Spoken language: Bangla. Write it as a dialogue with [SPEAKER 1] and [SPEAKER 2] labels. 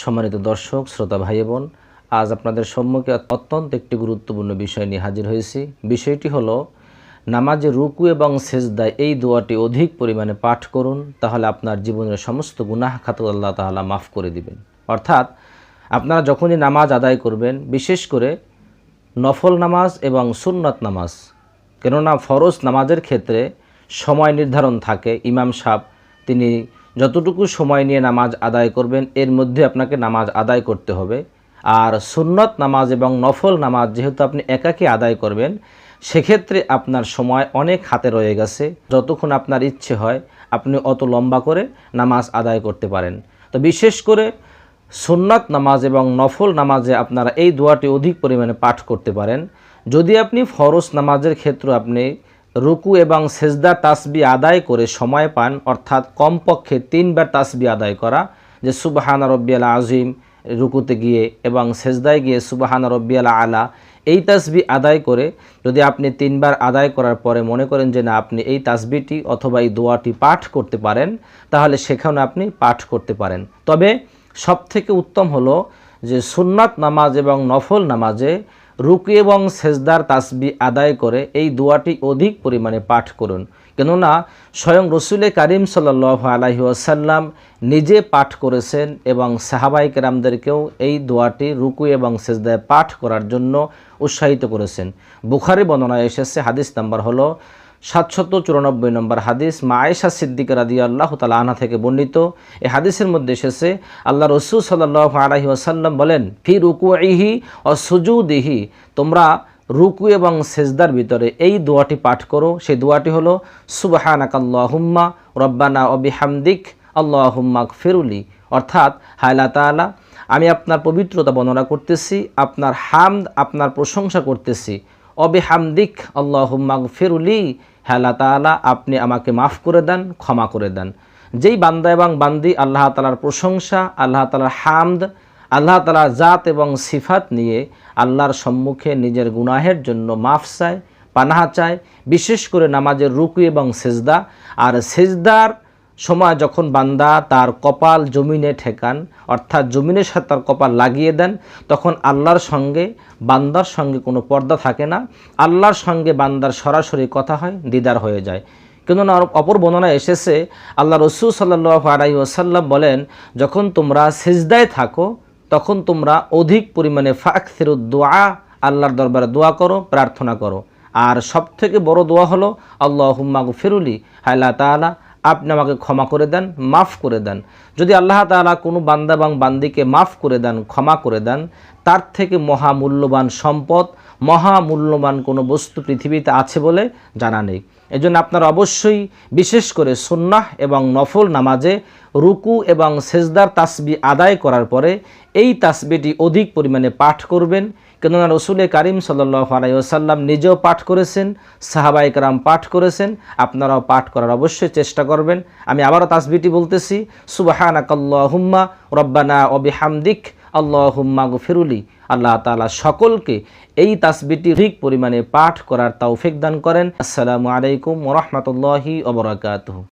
[SPEAKER 1] সম্মানিত দর্শক, শ্রোতা ভাই বোন, আজ আপনাদের সম্মুখে অত্যন্ত একটি গুরুত্বপূর্ণ বিষয় নিয়ে হাজির হয়েছি। বিষয়টি হলো, নামাজে রুকু এবং সেজদায় এই দোয়াটি অধিক পরিমাণে পাঠ করুন, তাহলে আপনার জীবনের সমস্ত গুনাহ খাত আল্লাহ তাআলা মাফ করে দিবেন। অর্থাৎ, আপনারা যখনই নামাজ আদায় করবেন, বিশেষ করে নফল নামাজ এবং সুন্নত নামাজ, কেননা ফরজ নামাজের ক্ষেত্রে সময় নির্ধারণ থাকে। ইমাম সাহ তিনি যতটুকু সময় নিয়ে নামাজ আদায় করবেন, এর মধ্যে আপনাকে নামাজ আদায় করতে হবে। আর সুন্নত নামাজ এবং নফল নামাজ যেহেতু আপনি একাকী আদায় করবেন, সেক্ষেত্রে আপনার সময় অনেক হাতে রয়ে গেছে। যতক্ষণ আপনার ইচ্ছে হয়, আপনি অত লম্বা করে নামাজ আদায় করতে পারেন। তো বিশেষ করে সুন্নাত নামাজ এবং নফল নামাজে আপনারা এই দোয়াটি অধিক পরিমাণে পাঠ করতে পারেন। যদি আপনি ফরজ নামাজের ক্ষেত্রে আপনি রুকু এবং সেজদা তাসবি আদায় করে সময় পান, অর্থাৎ কমপক্ষে তিনবার তাসবি আদায় করা, যে সুবাহানা রব্বিয়াল আজিম রুকুতে গিয়ে এবং সেজদায় গিয়ে সুবাহানা রব্বিয়াল আলা, এই তাসবি আদায় করে যদি আপনি তিনবার আদায় করার পরে মনে করেন যে না, আপনি এই তাসবিটি অথবা এই দোয়াটি পাঠ করতে পারেন, তাহলে সেখানে আপনি পাঠ করতে পারেন। তবে সবথেকে উত্তম হলো যে সুন্নাত নামাজ এবং নফল নামাজে রুকু এবং সেজদার তাসবি আদায় করে এই দোয়াটি অধিক পরিমাণে পাঠ করুন। কেননা, স্বয়ং রসুলে কারিম সাল্লাহ আলাহি আসাল্লাম নিজে পাঠ করেছেন এবং সাহাবাই কেরামদেরকেও এই দোয়াটি রুকু এবং সেজদায় পাঠ করার জন্য উৎসাহিত করেছেন। বুখারি বর্ণনায় এসেছে, হাদিস নাম্বার হলো সাতশত চুরানব্বই নম্বর হাদিস, মা আয়েশা সিদ্দিক রাদি আল্লাহ তালা আনা থেকে বর্ণিত। এই হাদিসের মধ্যে এসেছে, আল্লাহ রসুল সাল্লাহ আলহি আসাল্লাম বলেন, ফি রুকু ইহি ও সুজুদিহি, তোমরা রুকু এবং সেজদার ভিতরে এই দোয়াটি পাঠ করো। সেই দোয়াটি হলো, সুবাহানাকাল্লাহুম্মা রব্বানা অবিহামদিক আল্লাহুম্মাক ফেরুলি অর্থাৎ হায়লা তালা আমি আপনার পবিত্রতা বর্ণনা করতেছি, আপনার হামদ, আপনার প্রশংসা করতেছি। অবিহামদিক আল্লাহুম্মাক ফেরুলি হেলা তালা আপনি আমাকে মাফ করে দেন, ক্ষমা করে দেন। যেই বান্দা এবং বান্দি আল্লাহ তালার প্রশংসা, আল্লাহ তালার হামদ, আল্লাহ তালার জাত এবং সিফাত নিয়ে আল্লাহর সম্মুখে নিজের গুনাহের জন্য মাফ চায়, পানাহা চায়, বিশেষ করে নামাজের রুকু এবং সেজদা। আর সেজদার সময় যখন বান্দা তার কপাল জমিনে ঠেকান, অর্থাৎ জমিনের সাথে তার কপাল লাগিয়ে দেন, তখন আল্লাহর সঙ্গে, বান্দার সঙ্গে কোনো পর্দা থাকে না। আল্লাহর সঙ্গে বান্দার সরাসরি কথা হয়, দিদার হয়ে যায়। কেননা অপর বর্ণনা এসেছে, আল্লাহ রসুল সাল্লাহ আলাই ওসাল্লাম বলেন, যখন তোমরা সেজদায় থাকো, তখন তোমরা অধিক পরিমাণে ফাক ফেরত দোয়া, আল্লাহর দরবারে দোয়া করো, প্রার্থনা করো। আর সবথেকে বড় দোয়া হলো আল্লাহ হুম্মাগু ফেরুলি আল্লাহ তালা আপনি আমাকে ক্ষমা করে দেন, মাফ করে দেন। যদি আল্লাহ তালা কোনো বান্দা এবং বান্দিকে মাফ করে দেন, ক্ষমা করে দেন, তার থেকে মহামূল্যবান সম্পদ, মহামূল্যবান কোনো বস্তু পৃথিবীতে আছে বলে জানা নেই। এজন্য আপনারা অবশ্যই বিশেষ করে সুন্নাহ এবং নফল নামাজে রুকু এবং সেজদার তাসবি আদায় করার পরে এই তাসবিটি অধিক পরিমাণে পাঠ করবেন। কেননা রসুলে কারিম সাল্লাহ আলাইসাল্লাম নিজেও পাঠ করেছেন সাহাবাই কারাম পাঠ করেছেন, আপনারাও পাঠ করার অবশ্যই চেষ্টা করবেন। আমি আবারও তাসবিটি বলতেছি, সুবাহানাকাল্লাহুম্মা রব্বানা অবিহামদিক আল্লাহ হুম্মা গফিরুলি। আল্লাহ তালা সকলকে এই তাসবিটি ঠিক পরিমাণে পাঠ করার তৌফিক দান করেন। আসসালামু আলাইকুম ওরহমতুল্লাহি ওবরাকাতহ